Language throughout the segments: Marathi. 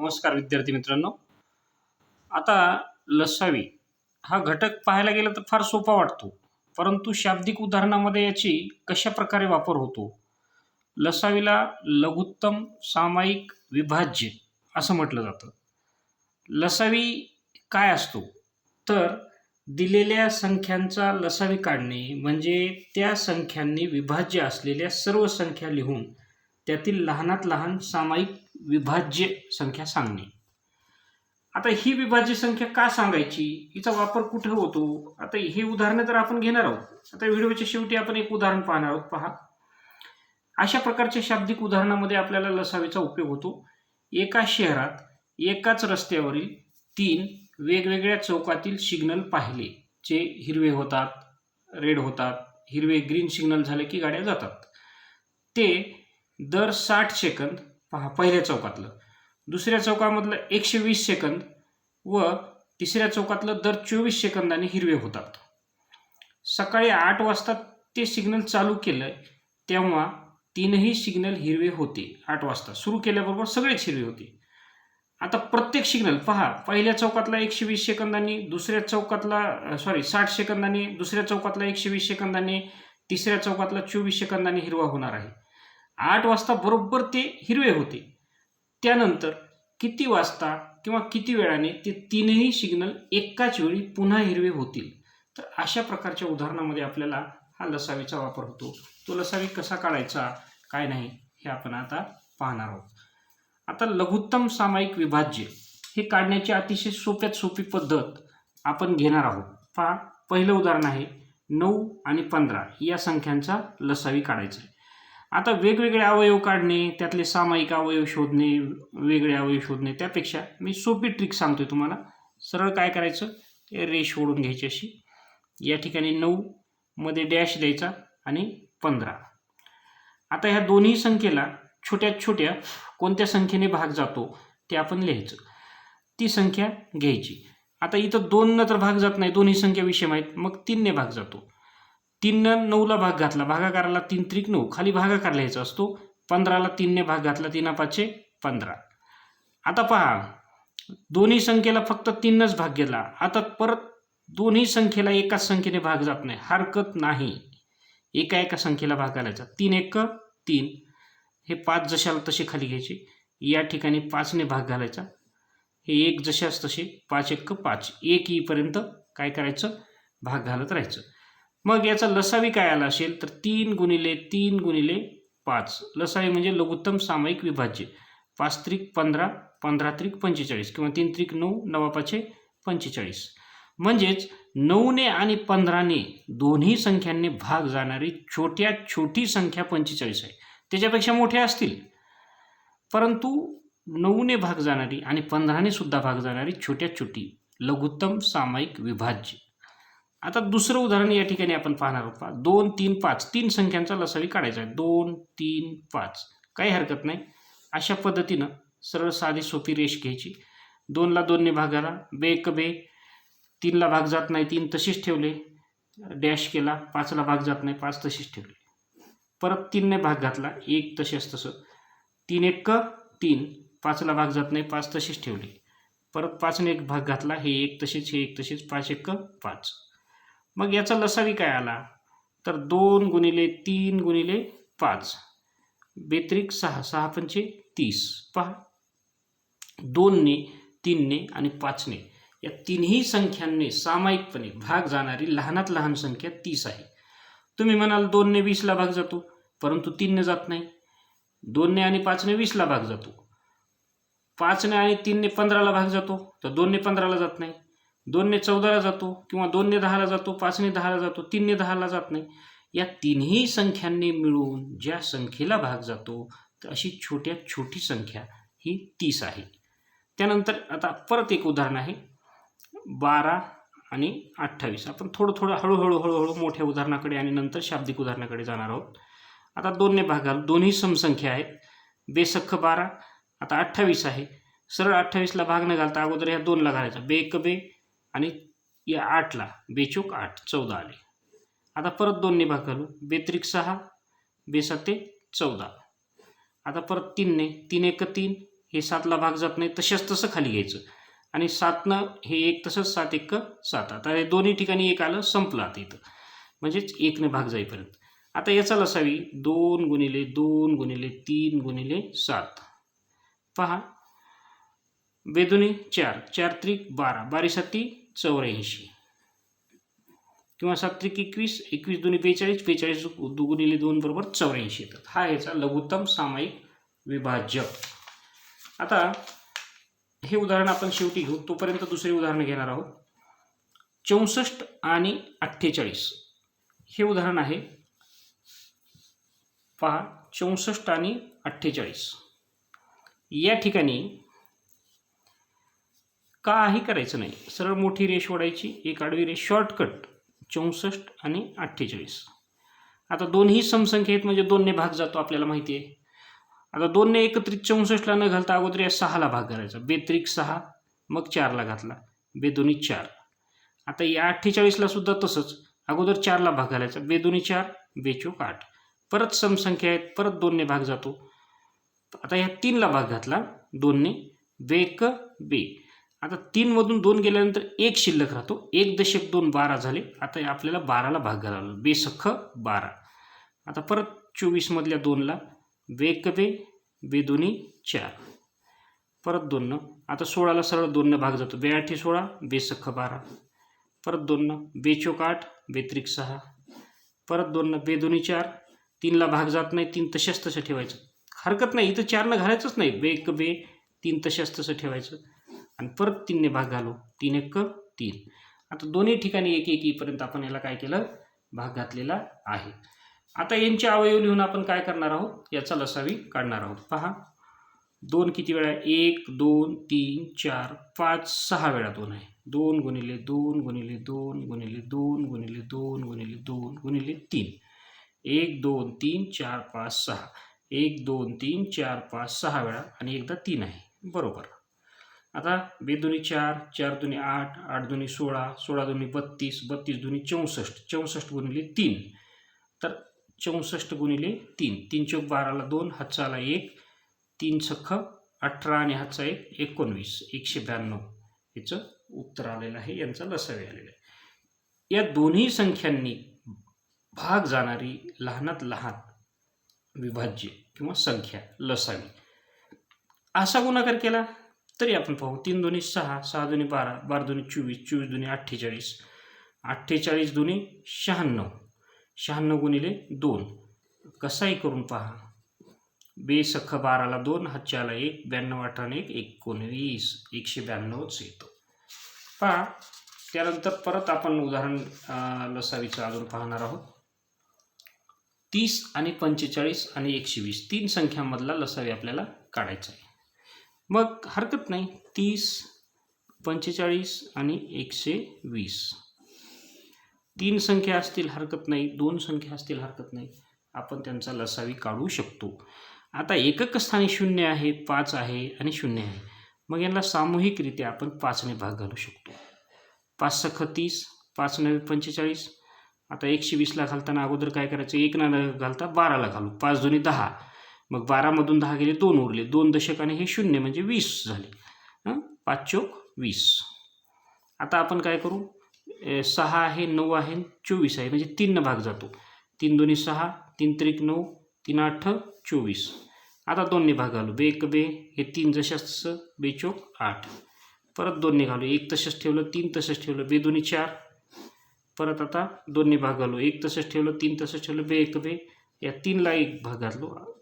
नमस्कार विद्यार्थी मित्रांनो. आता लसावी हा घटक पाहायला गेला तर फार सोपा वाटतो. परंतु शाब्दिक उदाहरणामध्ये याची कशा प्रकारे वापर होतो? लसावीला लघुत्तम सामायिक विभाज्य असं म्हटलं जातं. लसावी काय असतो? तर दिलेल्या संख्यांचा लसावी काढणे म्हणजे त्या संख्यांनी विभाज्य असलेल्या सर्व संख्या लिहून त्यातील लहानात लहान सामायिक विभाज्य संख्या सांगणे. आता ही विभाज्य संख्या का सांगायची? हिचा वापर कुठे होतो? आता हे उदाहरणं तर आपण घेणार आहोत. आता व्हिडिओच्या शेवटी आपण एक उदाहरण पाहणार आहोत. पहा. अशा प्रकारच्या शाब्दिक उदाहरणामध्ये आपल्याला लसावीचा उपयोग होतो. एका शहरात एकाच रस्त्यावरील तीन वेगवेगळ्या चौकातील सिग्नल पाहिले जे हिरवे होतात रेड होतात हिरवे ग्रीन सिग्नल झाले की गाड्या जातात. ते दर साठ सेकंद पहा पहिल्या चौकातलं. दुसऱ्या चौकामधलं एकशे वीस सेकंद व तिसऱ्या चौकातलं दर चोवीस सेकंदाने हिरवे होतात. सकाळी आठ वाजता ते सिग्नल चालू केलं तेव्हा तीनही सिग्नल हिरवे होते आठ वाजता. सुरू केल्याबरोबर सगळेच हिरवे होते. आता प्रत्येक सिग्नल पहा पहिल्या चौकातला एकशे वीस सेकंदांनी दुसऱ्या चौकातला सॉरी साठ सेकंदांनी दुसऱ्या चौकातला एकशे वीस सेकंदांनी तिसऱ्या चौकातला चोवीस सेकंदांनी हिरवा होणार आहे. आठ वाजता बरोबर ते हिरवे होते. त्यानंतर किती वाजता किंवा किती वेळाने ते तीनही सिग्नल एकाच वेळी पुन्हा हिरवे होतील? तर अशा प्रकारच्या उदाहरणामध्ये आपल्याला हा लसावीचा वापर होतो. तो लसावी कसा काढायचा काय नाही हे आपण आता पाहणार आहोत. आता लघुत्तम सामायिक विभाज्य हे काढण्याची अतिशय सोप्यात सोपी पद्धत आपण घेणार आहोत. पहा पहिलं उदाहरण आहे नऊ आणि पंधरा या संख्यांचा लसावी काढायचा आहे. आता वेगवेगळे अवयव काढणे त्यातले सामायिक अवयव शोधणे वेगळे अवयव शोधणे त्यापेक्षा मी सोपी ट्रिक सांगतोय तुम्हाला. सरळ काय करायचं? रेश ओढून घ्यायची अशी. या ठिकाणी नऊ मध्ये डॅश द्यायचा आणि पंधरा. आता ह्या दोन्ही संख्येला छोट्यात छोट्या कोणत्या संख्येने भाग जातो ते आपण लिहायचं. ती संख्या घ्यायची. आता इथं दोननं तर भाग जात नाही दोन्ही संख्या विषय आहेत मग तीनने भाग जातो. तीननं नऊला भाग घातला. भागाकाराला तीन त्रिक नऊ. खाली भागाकार लिहायचा असतो. पंधराला तीनने भाग घातला. तीना पाचशे पंधरा. आता पहा. दोन्ही संख्येला फक्त तीनच भाग घेतला. आता परत दोन्ही संख्येला एकाच संख्येने भाग जात नाही हरकत नाही. एका एका संख्येला भाग घालायचा. तीन एक तीन. हे पाच जशाला तसे खाली घ्यायचे. या ठिकाणी पाचने भाग घालायचा. हे एक जशास तसे. पाच एक पाच. एक ईपर्यंत काय करायचं? भाग घालत राहायचं. मग याचा लसावी काय आला असेल? तर तीन गुणिले तीन गुणिले पाच. लसावी म्हणजे लघुत्तम सामायिक विभाज्य. पाच त्रिक पंधरा पंधरा त्रिक पंचेचाळीस किंवा तीन त्रिक नऊ नवापाचे पंचेचाळीस. म्हणजेच नऊने आणि पंधराने दोन्ही संख्यांनी भाग जाणारी छोट्यात छोटी संख्या पंचेचाळीस आहे. त्याच्यापेक्षा मोठ्या असतील. परंतु नऊने भाग जाणारी आणि पंधराने सुद्धा भाग जाणारी छोट्यात छोटी लघुत्तम सामायिक विभाज्य. आता दुसरं उदाहरण या ठिकाणी आपण पाहणार आहोत. दोन तीन पाच. तीन संख्यांचा लसावी काढायचा आहे. दोन तीन पाच. काही हरकत नाही. अशा पद्धतीनं सरळ साधी सोपी रेष घ्यायची. दोनला दोनने भागाला बे एक बे. तीनला भाग जात नाही. तीन तशीच ठेवले. डॅश केला. पाचला भाग जात नाही. पाच तशीच ठेवले. परत तीनने भाग घातला. एक तसेच तसं. तीन एक तीन. पाचला भाग जात नाही. पाच तशीच ठेवले. परत पाचने एक भाग घातला. हे एक तसेच हे एक तसेच. पाच एक पाच. मग याचा लसावी काय आला? तर दोन गुणिले तीन गुणिले पाच. बेत्रिक सहा सहा पंचे तीस. पहा. दोनने तीनने आणि पाचने. या तिन्ही संख्यांनी सामायिकपणे भाग जाणारी लहानात लहान संख्या तीस आहे. तुम्ही म्हणाल दोनने वीसला भाग जातो परंतु तीनने जात नाही. दोनने आणि पाचने वीसला भाग जातो. पाचने आणि तीनने पंधराला भाग जातो तर दोनने पंधराला जात नाही. दोनने चौदाला जातो किंवा दोनने दहाला जातो पाचने दहाला जातो तीनने दहाला जात नाही. या तिन्ही संख्यांनी मिळून ज्या संख्येला भाग जातो तर अशी छोट्यात छोटी संख्या ही तीस आहे. त्यानंतर आता परत एक उदाहरण आहे. बारा आणि अठ्ठावीस. आपण थोडं थोडं हळूहळू हळूहळू मोठ्या उदाहरणाकडे आणि नंतर शाब्दिक उदाहरणाकडे जाणार आहोत. आता दोनने भाग घालू दोन्ही समसंख्या आहेत. बेसख्ख बारा आता अठ्ठावीस आहे. सरळ अठ्ठावीसला भाग न घालता अगोदर ह्या दोनला घालायचा. बे एक बे आणि या आठला बेचोक आठ चौदा आले. आता परत दोनने भाग घालू बेत्रिक सहा बेसाते चौदा. आता परत तीनने तीन एक तीन हे सातला भाग जात नाही तसेच तसं खाली घ्यायचं. आणि सातनं हे एक तसंच सात एक सात. आता हे दोन्ही ठिकाणी एक आलं संपलं आता इथं. म्हणजेच एकने भाग जाईपर्यंत. आता याचा लसावी दोन गुणिले दोन गुणिले तीन गुणिले सात. पहा. बेदुनी चार चार त्रिक बारा. बारीसाती चौऱ्याऐंशी. किंवा सात त्रिक एकवीस एकवीस दोन्ही बेचाळीस बेचाळीस दु गुणिले दोन बरोबर चौऱ्याऐंशी येतात. हा याचा लघुत्तम सामायिक विभाज्य. आता हे उदाहरण आपण शेवटी घेऊ. तोपर्यंत दुसरे उदाहरण घेणार आहोत. चौसष्ट आणि अठ्ठेचाळीस. हे उदाहरण आहे. पहा चौसष्ट आणि अठ्ठेचाळीस. या ठिकाणी काही करायचं नाही. सरळ मोठी रेष ओढायची एक आडवी रेष शॉर्टकट चौसष्ट आणि अठ्ठेचाळीस. आता दोन्ही समसंख्या आहेत म्हणजे दोनने भाग जातो आपल्याला माहिती आहे. आता दोनने एकत्रित चौसष्टला न घालता अगोदर या सहाला भाग करायचा. बेत्रिक सहा मग चारला घातला. बेदोनी चार. आता या अठ्ठेचाळीसला सुद्धा तसंच. अगोदर चारला भाग घालायचा. बेदोनी चार बेचोक आठ. परत समसंख्या आहेत परत दोनने भाग जातो. आता ह्या तीनला भाग घातला. दोनने बेक बे. आता तीनमधून दोन गेल्यानंतर एक शिल्लक राहतो. एक दशक दोन बारा झाले. आता आपल्याला बाराला भाग घालावा बेसख्ख बारा. आता परत चोवीसमधल्या दोनला बेकबे बेदोनी चार. परत दोननं. आता सोळाला सरळ दोननं भाग जातो. बेआठी सोळा बेसख्ख बारा. परत दोननं. बेचोक आठ बेत्रिक सहा. परत दोननं. बेदोनी चार. तीनला भाग जात नाही. तीन तशाच तसं ठेवायचं. हरकत नाही. इथं चारनं घालायचंच नाही. बेक बे तीन तशाच तसं ठेवायचं. आणि परत तीनने भाग घालू. तीन एक तीन. आता दोन्ही ठिकाणी एक एक आपण याला काय केलं? भाग घातलेला आहे. आता यांचे अवयव लिहून आपण काय करणार आहोत? याचा लसावी काढणार आहोत. पहा. दोन किती वेळा? एक दोन तीन चार पाच सहा वेळा दोन आहे. दोन गुणिले दोन गुणिले दोन गुणिले दोन गुणिले दोन गुणिले दोन गुणिले तीन. एक दोन तीन चार पाच सहा. एक दोन तीन चार पाच सहा वेळा आणि एकदा तीन आहे. बरोबर. आता बेदुनी चार चार दुनी आठ आठ दुनी सोळा सोळा दुनी बत्तीस बत्तीस दुनी चौसष्ट चौसष्ट गुणिले तीन. तर चौसष्ट गुणिले तीन. तीन चौक बाराला दोन हातचाला एक. तीन सख्ख अठरा आणि हातचा एक एकोणवीस. एकशे ब्याण्णव. याचं उत्तर आलेलं आहे यांचा लसावे आलेला आहे. या दोन्ही संख्यांनी भाग जाणारी लहानात लहान विभाज्य किंवा संख्या लसावी. असा गुणाकार केला. तरी आपण पाहू. तीन दोन्ही सहा सहा दोन्ही बारा बारा दोन्ही चोवीस चोवीस दोन्ही अठ्ठेचाळीस. अठ्ठेचाळीस दोन्ही शहाण्णव. शहाण्णव गुणिले दोन. कसाही करून पहा. बेसख बाराला दोन हातच्याला एक ब्याण्णव अठराने एक एकोणवीस. एकशे ब्याण्णवच येतो. पहा. त्यानंतर परत आपण उदाहरण लसावीचं अजून पाहणार आहोत. तीस आणि पंचेचाळीस आणि एकशे वीस. तीन संख्यांमधला लसावी आपल्याला काढायचा आहे. मग हरकत नाही. तीस पंचेचाळीस आणि एकशे वीस. तीन संख्या असतील हरकत नाही. दोन संख्या असतील हरकत नाही. आपण त्यांचा लसावी काढू शकतो. आता एकक स्थानी शून्य आहे पाच आहे आणि शून्य आहे. मग यांना सामूहिकरित्या आपण पाचने भाग घालू शकतो. पाच सख तीस पाच नवे पंचेचाळीस. आता एकशे वीसला घालताना अगोदर काय करायचं? एक न घालता बाराला घालू. पाच दोन्ही दहा. मग बारामधून दहा गेले दोन उरले. दोन दशकाने हे शून्य म्हणजे वीस झाले. पाच चौक वीस. आता आपण काय करू? सहा आहे नऊ आहे चोवीस आहे. म्हणजे तीननं भाग जातो. तीन दोन्ही सहा तीन त्रिक नऊ तीन आठ चोवीस. आता दोन्ही भाग घालू. बे एक बे हे तीन जशाच बे बेचोक आठ. परत दोन्ही घालू. एक तसंच ठेवलं तीन तसंच ठेवलं बे दोन्ही चार. परत आता दोन्ही भाग घालू. एक तसंच ठेवलं तीन तसंच ठेवलं बे एक बे. या तीनला एक भाग घातलो.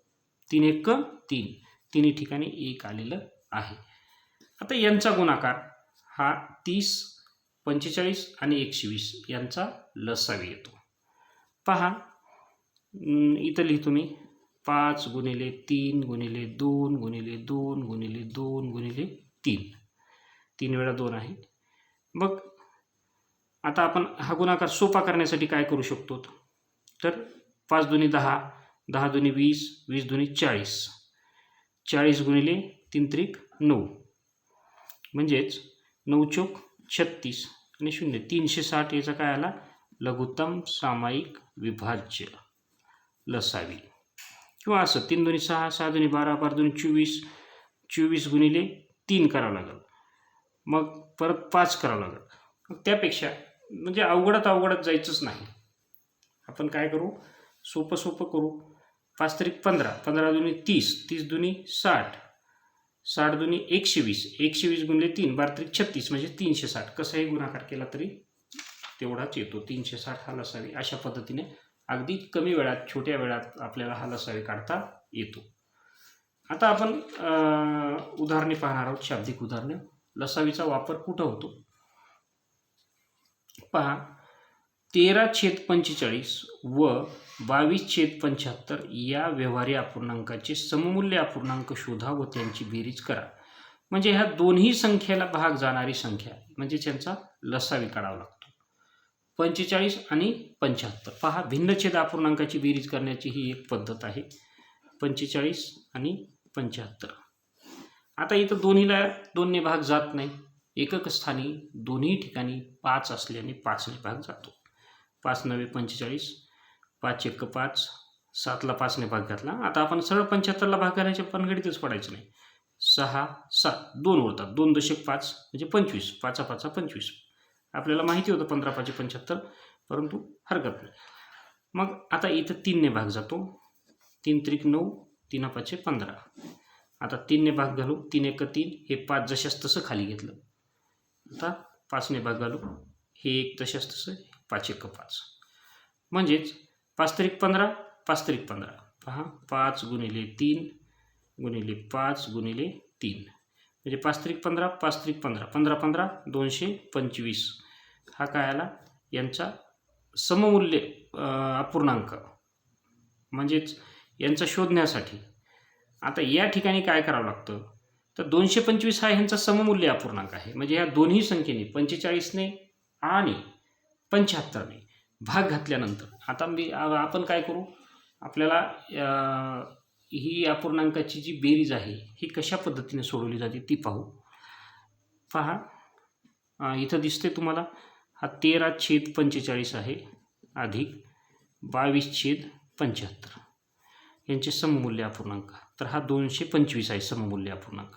तीन एक तीन. तिन्ही ठिकाणी एक आलेलं आहे. आता यांचा गुणाकार हा तीस पंचेचाळीस आणि एकशे वीस यांचा लसावी येतो. पहा इथं लिहितो मी. पाच गुणिले तीन गुणिले दोन गुणिले दोन गुणिले दोन गुणिले तीन. तीन वेळा दोन आहे. मग आता आपण हा गुणाकार सोपा करण्यासाठी काय करू शकतो? तर पाच दोन्ही दहा दहा दोन्ही वीस वीस दोन्ही चाळीस. चाळीस गुणिले तीन त्रिक नऊ. म्हणजेच नऊ चोक छत्तीस आणि शून्य. तीनशे साठ याचा काय आला? लघुत्तम सामायिक विभाज्य. लसावी. किंवा असं तीन दोन्ही सहा सहा दोन्ही बारा बारा दोन्ही चोवीस चोवीस गुणिले तीन करावं लागेल. मग परत पाच करावं लागेल. मग त्यापेक्षा म्हणजे अवघडात अवघडात जायचंच नाही. आपण काय करू? सोपं सोपं करू. पाच तरी पंधरा. पंधरा दुनी तीस. तीस दुनी साठ. साठ दुनी एकशे वीस एकशे वीस गुणले तीन. बारा तरी छत्तीस. म्हणजे तीनशे साठ. कसाही गुणाकार केला तरी तेवढाच येतो. तीनशे साठ हा लसावी. अशा पद्धतीने अगदी कमी वेळात छोट्या वेळात आपल्याला हा लसावी काढता येतो. आता आपण उदाहरणे पाहणार आहोत. शाब्दिक उदाहरणे. लसावीचा वापर कुठं होतो? पहा. तेरा छेद पंचेचाळीस व बावीस छेद पंच्याहत्तर या व्यवहारी अपूर्णांकाचे सममूल्य अपूर्णांक शोधा व त्यांची बेरीज करा. म्हणजे ह्या दोन्ही संख्येला भाग जाणारी संख्या म्हणजे त्यांचा लसावी काढावा लागतो. पंचेचाळीस आणि पंच्याहत्तर. पहा भिन्नछेद अपूर्णांकाची बेरीज करण्याची ही एक पद्धत आहे. पंचेचाळीस आणि पंच्याहत्तर. आता इथं दोन्हीला दोन्ही भाग जात नाही. एकक स्थानी दोन्ही ठिकाणी पाच असल्याने पाचने भाग जातो. पाच नवे पंचेचाळीस पाच एक पाच सातला पाचने भाग घातला. आता आपण सरळ पंच्याहत्तरला भाग घालायच्या पनगडीतच पडायचं नाही. सहा सात दोन उरतात. दोन दशक पाच म्हणजे पंचवीस. पाचा पाचा पंचवीस. आपल्याला माहिती होतं पंधरा पाचशे पंच्याहत्तर परंतु हरकत नाही. मग आता इथं तीनने भाग जातो. तीन त्रिक नऊ तीन पाचशे पंधरा. आता तीनने भाग घालू. तीन एक तीन हे पाच जशास तसं खाली घेतलं. आता पाचने भाग घालू. हे एक तशास तसं पाच एक पाच. म्हणजेच पाच तारीख पंधरा पाच तारीख पंधरा. पहा पाच गुणिले तीन गुणिले पाच गुणिले तीन. म्हणजे पाच तारीख पंधरा पाच तारीख पंधरा. पंधरा पंधरा दोनशे पंचवीस. हा काय आला? यांचा सममूल्य अपूर्णांक. म्हणजेच यांचा शोधण्यासाठी. आता या ठिकाणी काय करावं लागतं? तर दोनशे पंचवीस हा ह्यांचा सममूल्य अपूर्णांक आहे. म्हणजे ह्या दोन्ही संख्येने पंचेचाळीसने आणि पंच्याहत्तरने भाग घातल्यानंतर आता मी आपण काय करू? आपल्याला ही अपूर्णांकाची जी बेरीज आहे ही कशा पद्धतीने सोडवली जाते ती पाहू. पहा इथं दिसते तुम्हाला हा तेरा छेद पंचेचाळीस आहे अधिक बावीस छेद पंच्याहत्तर. यांचे सममूल्य अपूर्णांक तर हा दोनशे पंचवीस आहे सममूल्य अपूर्णांक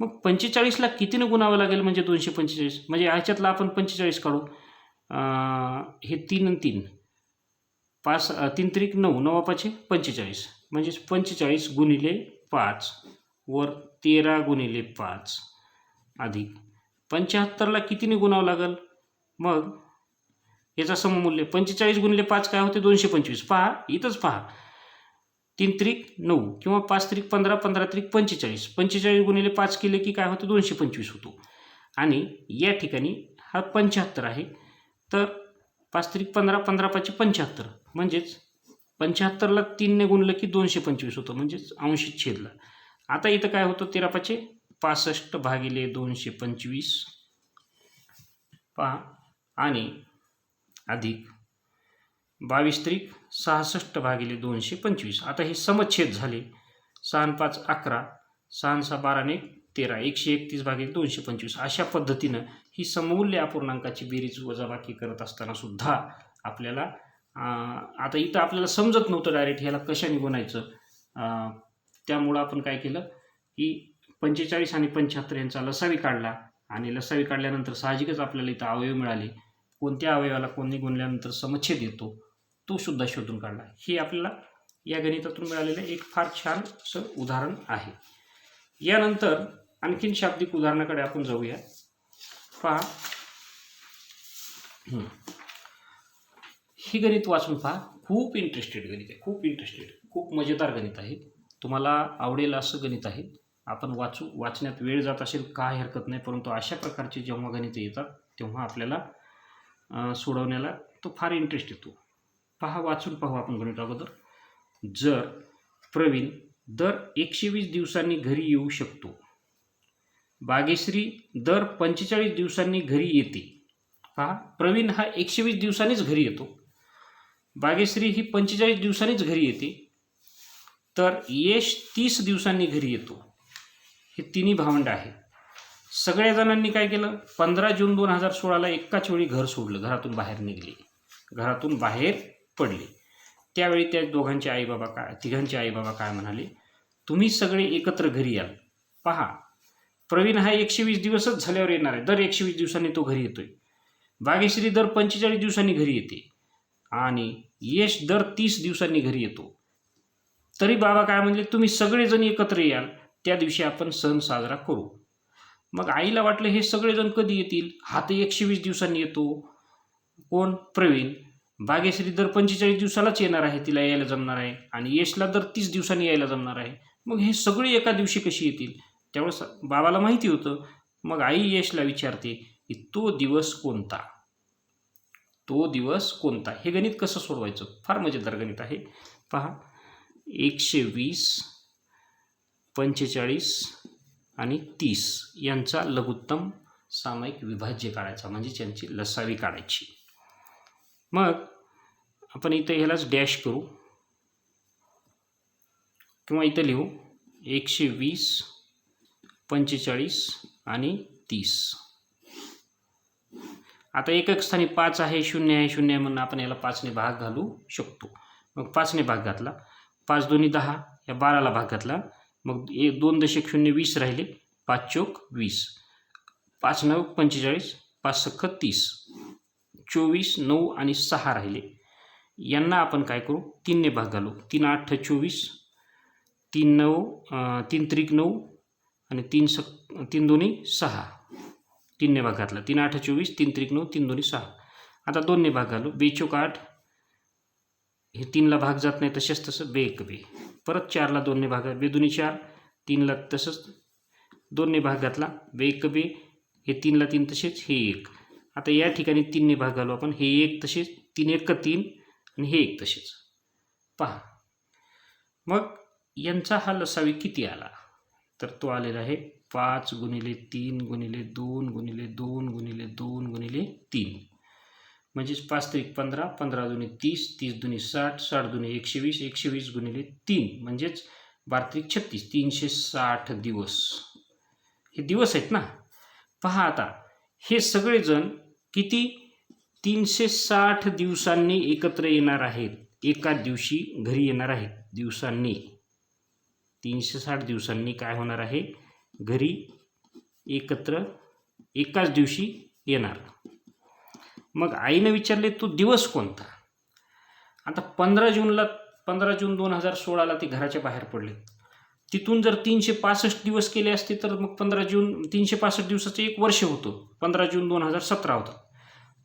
मग पंचेचाळीसला कितीनं गुणावं लागेल म्हणजे दोनशे पंचेचाळीस? म्हणजे ह्याच्यातला आपण पंचेचाळीस काढू. हे तीन आणि तीन. पाच तीन त्रिक नऊ नवा पाचशे पंचेचाळीस. म्हणजेच पंचेचाळीस गुणिले पाच वर तेरा गुणिले पाच अधिक. पंच्याहत्तरला कितीने गुणावं लागेल? मग याचा सममूल्य पंचेचाळीस गुणिले पाच काय होते? दोनशे पंचवीस. पहा इथंच पहा. तीन त्रिक नऊ किंवा पाच त्रिक पंधरा पंधरा त्रिक पंचेचाळीस. पंचेचाळीस गुणिले पाच केले की काय होतं? दोनशे पंचवीस होतो. आणि या ठिकाणी हा पंच्याहत्तर आहे. तर पाच त्रिक पंधरा पंधरा पाचशे पंच्याहत्तर. म्हणजेच पंच्याहत्तरला तीनने गुणलं की दोनशे पंचवीस होतं. म्हणजेच अंशित छेदला. आता इथं काय होतं? तेरा पाचशे पासष्ट भागिले दोनशे पंचवीस. पहा. आणि अधिक बावीस त्रिक सहासष्ट भागिले दोनशे पंचवीस. आता हे समच्छेद झाले. सहा पाच अकरा. सहा सहा बाराने तेरा. एकशे एकतीस भागिले दोनशे पंचवीस. अशा पद्धतीनं ही सममूल्य अपूर्णांकाची बेरीज वजाबाकी करत असताना सुद्धा आपल्याला आता इथं आपल्याला समजत नव्हतं डायरेक्ट ह्याला कशाने गुणायचं त्यामुळं आपण काय केलं की पंचेचाळीस आणि पंच्याहत्तर यांचा लसावी काढला आणि लसावी काढल्यानंतर साहजिकच आपल्याला इथं अवयव मिळाले. कोणत्या अवयवाला कोणी गुणल्यानंतर समच्छेद येतो तो सुद्धा शोधून काढला. हे आपल्याला या गणितातून मिळालेलं एक फार छान असं उदाहरण आहे. यानंतर आणखीन शाब्दिक उदाहरणाकडे आपण जाऊया. पहा ही गणित वाचून पहा. खूप इंटरेस्टेड गणित आहे. खूप इंटरेस्टेड खूप मजेदार गणित आहे. तुम्हाला आवडेल असं गणित आहे. आपण वाचू वाचण्यात वेळ जात असेल काय हरकत नाही. परंतु अशा प्रकारचे जेव्हा गणितं येतात तेव्हा आपल्याला सोडवण्याला तो फार इंटरेस्ट येतो. पहा वाचून पाहू आपण गणित अगोदर. जर प्रवीण दर एकशे वीस दिवसांनी घरी येऊ शकतो. बागेश्री दर पंचेचाळीस दिवसांनी घरी येते. पहा प्रवीण हा एकशे वीस दिवसांनीच घरी येतो. बागेश्री ही पंचेचाळीस दिवसांनीच घरी येते. तर यश तीस दिवसांनी घरी येतो. हे तिन्ही भावंड आहेत. सगळ्या जणांनी काय केलं? पंधरा जून दोन हजार सोळाला एकाच वेळी घर सोडलं घरातून बाहेर निघले. घरातून बाहेर पडले. त्यावेळी त्या दोघांचे आईबाबा काय तिघांचे आईबाबा काय म्हणाले? तुम्ही सगळे एकत्र घरी याल. पहा प्रवीण हा एकशे वीस दिवसच झाल्यावर येणार आहे. दर एकशे वीस दिवसांनी तो घरी येतोय. बागेश्री दर पंचेचाळीस दिवसांनी घरी येते. आणि यश दर तीस दिवसांनी घरी येतो. तरी बाबा काय म्हणले तुम्ही सगळेजण एकत्र याल त्या दिवशी आपण सण साजरा करू. मग आईला वाटलं हे सगळेजण कधी येतील? हा तर एकशे वीस दिवसांनी येतो. कोण? प्रवीण. बागेश्री दर पंचेचाळीस दिवसालाच येणार आहे तिला यायला जमणार आहे. आणि यशला दर तीस दिवसांनी यायला जमणार आहे. मग हे सगळे एका दिवशी कशी येतील? त्यावेळेस बाबाला माहिती होतं. मग आई यशला विचारते की तो दिवस कोणता? तो दिवस कोणता? हे गणित कसं सोडवायचं? फार मजेदार गणित आहे. पहा. एकशे वीस पंचेचाळीस आणि तीस यांचा लघुत्तम सामायिक विभाज्य काढायचा म्हणजे त्यांची लसावी काढायची. मग आपण इथं ह्यालाच डॅश करू. किंवा इथं लिहू. एकशे वीस पंचेचाळीस आणि तीस. आता एकक स्थानी पाच आहे शून्य आहे शून्य आहे म्हणून आपण याला पाचने भाग घालू शकतो. मग पाचने भाग घातला. पाच दोन्ही दहा या बाराला भाग घातला. मग एक दोन दशक शून्य वीस राहिले पाच चोक वीस. पाच नऊ पंचेचाळीस पाच सख्ख तीस. चोवीस नऊ आणि सहा राहिले. यांना आपण काय करू? तीनने भाग घालू. तीन आठ चोवीस. तीन नऊ तीन त्रिक नऊ आणि तीन सक तीन दोन्ही सहा. तीनने भाग घातला. तीन आठ चोवीस तीन त्रिक नऊ तीन दोन्ही सहा. आता दोनने भाग घालू. बेचोक आठ. हे तीनला भाग जात नाही तसेच तसं बे एक बे. परत चारला दोनने भाग बे दोन्ही चार. तीनला तसंच दोनने भाग घातला. बे एक बे. हे तीनला तीन तसेच हे एक. आता या ठिकाणी तीनने भाग घालू आपण. हे एक तसेच तीन एक तीन आणि हे एक तसेच. पहा. मग यांचा हा लसावी किती आला? तर तो आलेला आहे पाच गुणिले तीन गुणिले दोन गुणिले दोन गुणिले दोन गुणिले तीन. म्हणजेच पाच तरी पंधरा पंधरा दुनी तीस तीस दुनी साठ साठ दुनी एकशे वीस एकशे वीस गुणिले तीन. म्हणजेच बारत्रिक छत्तीस तीनशे साठ दिवस. हे दिवस आहेत ना? पहा आता हे सगळेजण किती? तीनशे साठ दिवसांनी एकत्र येणार आहेत. एका दिवशी घरी येणार आहेत दिवसांनी. तीनशे साठ दिवसांनी काय होणार आहे? घरी एकत्र एकाच दिवशी येणार. मग आईनं विचारले तो दिवस कोणता? आता पंधरा जूनला पंधरा जून दोन हजार सोळाला ते घराच्या बाहेर पडले तिथून जर तीनशे पासष्ट दिवस केले असते तर मग पंधरा जून तीनशे पासष्ट दिवसाचं एक वर्ष होतं. पंधरा जून दोन हजार सतरा होतं.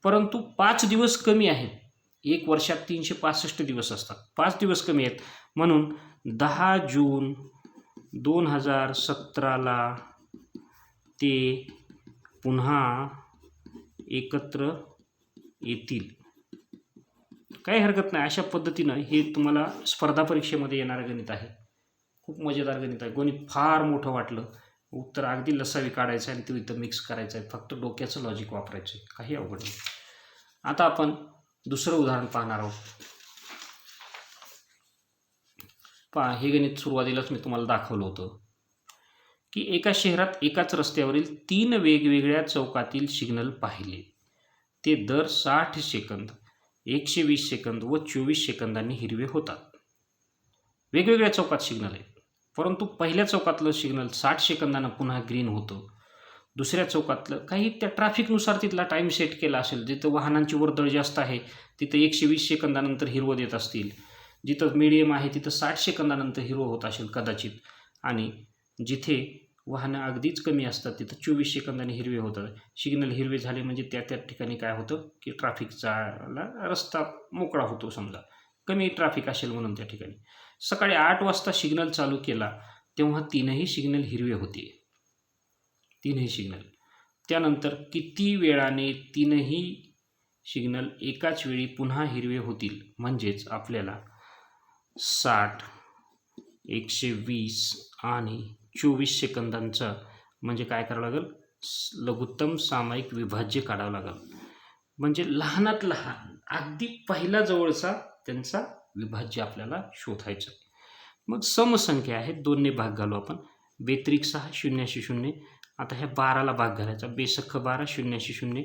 परंतु पाच दिवस कमी आहेत. एक वर्षात तीनशे पासष्ट दिवस असतात. पाच दिवस कमी आहेत. म्हणून दहा जून दोन हजार सतराला ते पुन्हा एकत्र येतील. काही हरकत नाही. अशा पद्धतीनं हे तुम्हाला स्पर्धा परीक्षेमध्ये येणारं गणित आहे. खूप मजेदार गणित आहे. गणित फार मोठं वाटलं. उत्तर अगदी लसावी काढायचं आहे आणि ते इथं मिक्स करायचं आहे. फक्त डोक्याचं लॉजिक वापरायचं आहे. काही अवघड नाही. आता आपण दुसरं उदाहरण पाहणार आहोत. पहा हे गणित सुरुवातीलाच मी तुम्हाला दाखवलं होतं की एका शहरात एकाच रस्त्यावरील तीन वेगवेगळ्या चौकातील सिग्नल पाहिले. ते दर साठ सेकंद एकशे वीस सेकंद व चोवीस सेकंदांनी हिरवे होतात. वेगवेगळ्या चौकात सिग्नल आहेत परंतु पहिल्या चौकातलं सिग्नल साठ सेकंदानं पुन्हा ग्रीन होतं. दुसऱ्या चौकातलं. काही त्या ट्रॅफिकनुसार तिथला टाईम सेट केला असेल जिथं वाहनांची वर्दळ जास्त आहे तिथं एकशे वीस सेकंदानंतर हिरवं देत असतील. जिथं मीडियम आहे तिथं साठ सेकंदानंतर हिरवं होत असेल कदाचित. आणि जिथे वाहनं अगदीच कमी असतात तिथं चोवीस सेकंदाने हिरवे होतात. सिग्नल हिरवे झाले म्हणजे त्या त्या ठिकाणी काय होतं की ट्रॅफिकचा रस्ता मोकळा होतो समजा. कमी ट्रॅफिक असेल म्हणून त्या ठिकाणी. सकाळी आठ वाजता सिग्नल चालू केला तेव्हा तीनही सिग्नल हिरवे होते. तीनही सिग्नल त्यानंतर किती वेळाने तीनही सिग्नल एकाच वेळी पुन्हा हिरवे होतील? म्हणजेच आपल्याला साठ एकशे वीस आणि चोवीस सेकंदांचा म्हणजे काय करावं लागेल? स- लघुत्तम सामायिक विभाज्य काढावं लागेल. म्हणजे लहानात लहान अगदी पहिला जवळचा त्यांचा विभाज्य आपल्याला शोधायचा. मग समसंख्या आहेत दोनने भाग घालू आपण. बेत्रिक सहा शून्याशी शून्य आता ह्या बाराला भाग घालायचा. बेसख्ख बारा शून्याशी शून्य.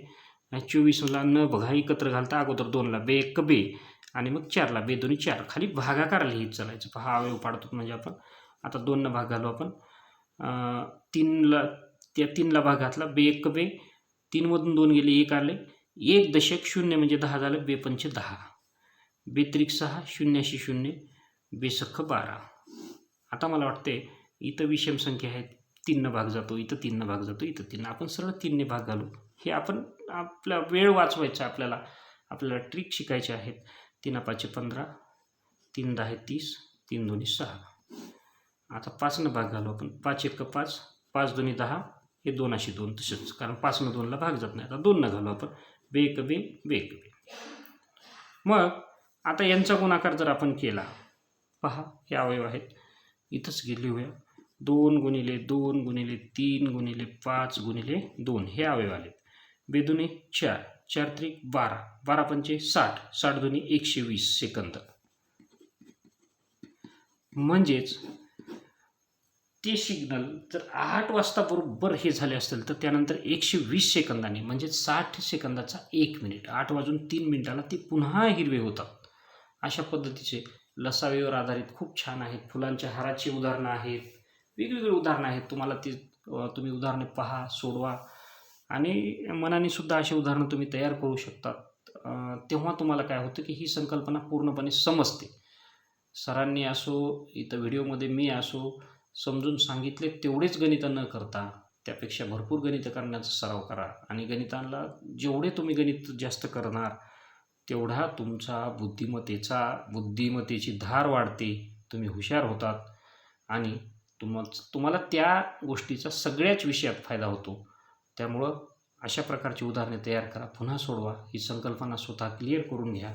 चोवीसला न बघा एकत्र घालता अगोदर दोनला बे एक बे. आणि मग चारला बे दोन्ही चार. खाली भागाकार लिहित चालायचं. पहा अवयव पाडतो म्हणजे आपण. आता दोननं भाग घालू आपण. तीनला त्या तीनला भाग घातला. बे एक बे. तीनमधून दोन गेले एक आले. एक दशक शून्य म्हणजे दहा झालं. बेपंच दहा. बेत्रिक सहा शून्याशी शून्य. बेसख्ख बारा. आता मला वाटते इथं विषम संख्या आहेत. तीननं भाग जातो इथं तीननं भाग जातो इथं तीन आपण सरळ तीनने भाग घालू. हे आपण आपला वेळ वाचवायचा आपल्याला. आपल्याला ट्रिक शिकायचे आहेत. तीन पाचशे पंधरा तीन दहा तीस तीन दोन्ही सहा. आता पाचनं भाग घालू आपण. पाच एक पाच पाच दोन्ही दहा हे दोन दोन तसेच. कारण पाचनं दोनला भाग जात नाही. आता दोननं घालू आपण. बे एक बे बे एक बे मग आता यांचा गुणाकार जर आपण केला. पहा हे अवयव आहेत. इथंच गेले होऊया दोन गुणिले दोन गुणिले तीन गुणिले पाच गुणिले दोन. हे अवयव आले. बेदुने चार चार त्रिक बारा. बारा पंचे साठ. साठ दोन्ही एकशे वीस सेकंद. म्हणजेच ते सिग्नल जर आठ वाजता बरोबर हे झाले असतील तर त्यानंतर एकशे वीस सेकंदाने म्हणजे साठ सेकंदाचा एक मिनिट आठ वाजून तीन मिनिटाला ते पुन्हा हिरवे होतात. अशा पद्धतीचे लसावेवर आधारित खूप छान आहेत. फुलांच्या हाराची उदाहरणं आहेत. वेगवेगळी उदाहरणं आहेत. तुम्हाला ती तुम्ही उदाहरणे पहा सोडवा. आणि मनाने सुद्धा अशी उदाहरणं तुम्ही तयार करू शकतात. तेव्हा तुम्हाला काय होतं की ही संकल्पना पूर्णपणे समजते. सरांनी असो इथं व्हिडिओमध्ये मी असो समजून सांगितले तेवढेच गणितं न करता त्यापेक्षा भरपूर गणितं करण्याचा सराव करा. आणि गणितांना जेवढे तुम्ही गणित जास्त करणार तेवढा तुमचा बुद्धिमत्तेचा बुद्धिमत्तेची धार वाढते. तुम्ही हुशार होतात. आणि तुम तुम्हाला त्या गोष्टीचा सगळ्याच विषयात फायदा होतो. त्यामुळं अशा प्रकारची उदाहरणे तयार करा. पुन्हा सोडवा. ही संकल्पना स्वतः क्लिअर करून घ्या.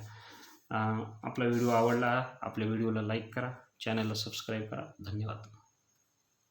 आपला व्हिडिओ आवडला आपल्या व्हिडिओला लाईक करा. चॅनलला सबस्क्राईब करा. धन्यवाद.